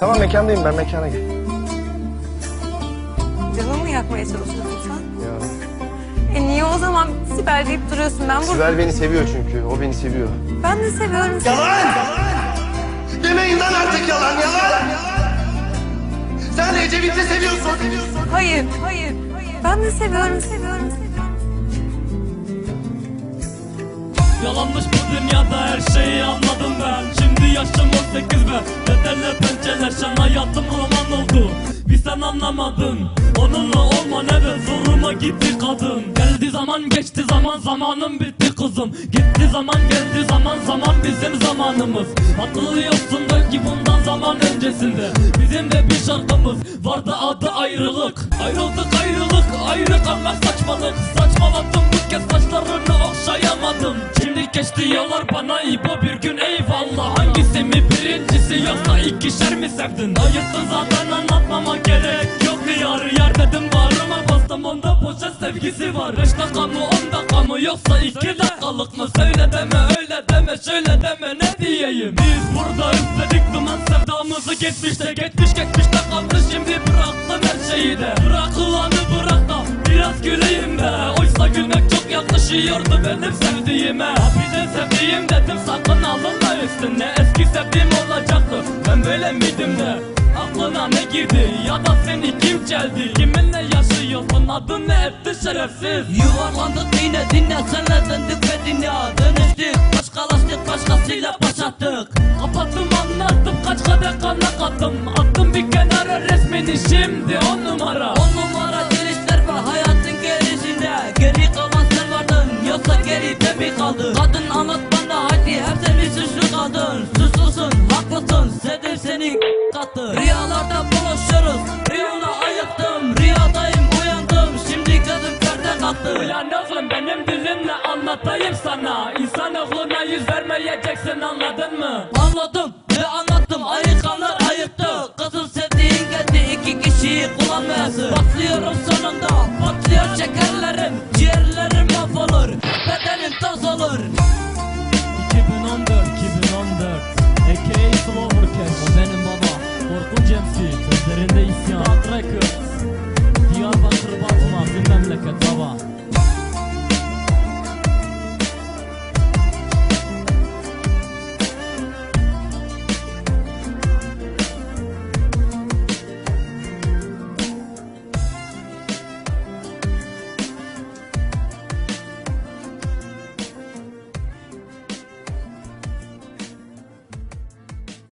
Tamam mekandayım ben mekana gel. Canımı mı yakmaya çalışıyorsun sen? Ya. E niye o zaman Sibel deyip duruyorsun? Ben burada... Sibel beni seviyor çünkü. O beni seviyor. Ben de seviyorum seni. Yalan! Demeyin lan artık yalan yalan! Sen Ecevit'i seviyorsun. Hayır, hayır, hayır. Ben de seviyorum, seviyorum, seviyorum. Yalanmış bu dünyada her şeyi anladım ben Şimdi yaşım 18 ve bedelli pençeler Şen hayatım roman oldu. Bir sen anlamadın. Onunla olma neden zoruma gitti kadın. Geldi zaman geçti zaman zamanım bitti kızım Gitti zaman geldi zaman zaman bizim zamanımız. Hatırlıyorsun belki bundan zaman öncesinde. Bizim de bir şarkımız vardı adı ayrılık. Ayrıldık ayrılık ayrı kalmak saçmalık. Saçmaladım bu kez saçlarını okşayamadım. Şimdi geçti yıllar bana ibo bir gün eyvallah yoksa ikişer mi sevdin? Ayıttın zaten anlatmama gerek yok. Yar Yar dedim bağrıma bastım onda boşa sevgisi var. Beş dakika mı on dakika mı yoksa iki dakikalık mı? Söyle deme öyle deme şöyle deme ne diyeyim? Biz burada üstledik duman sevdamızı geçmişte Geçmiş geçmişte kaldı. Şimdi bıraktım her şeyi de. Bırakılanı bırak da biraz güleyim yakışıyordu benim sevdiğime. Ha bir de sevdiğim dedim sakın alınma üstüne. Eski sevdiğim olacaktı ben böyle miydim de? Aklına ne girdi ya da seni kim çeldi Kiminle yaşıyorsun adın ne etti şerefsiz? Yuvarlandık yine dinle senle döndük ve dünya Dönüştük. Başkalaştık başkasıyla baş attık. Kapattım anlattım kaç kadeh kana kattım. Attım bir kenara resmini şimdi on numara. On numara gelişler var hayatın kattı Rüyalarda buluşuruz. Rüyamda ayıktım. Rüyadayım uyandım. Şimdi gözüm perde kalktı Ulan oğlum benim dilimle anlatayım sana. İnsanoğluna yüz vermeyeceksin anladın mı? Anladım ve anlattım. Ayıkanlar ayıktı Kızıl sevdiğin geldi. İki kişiyi kullanmayası Patlıyorum sonunda. Patlıyor şekerlerim. Ciğerlerim mahvolur. Bedenim toz olur. 2014 2014 A.K.A. Slower Cash O benim baba Korkunç MC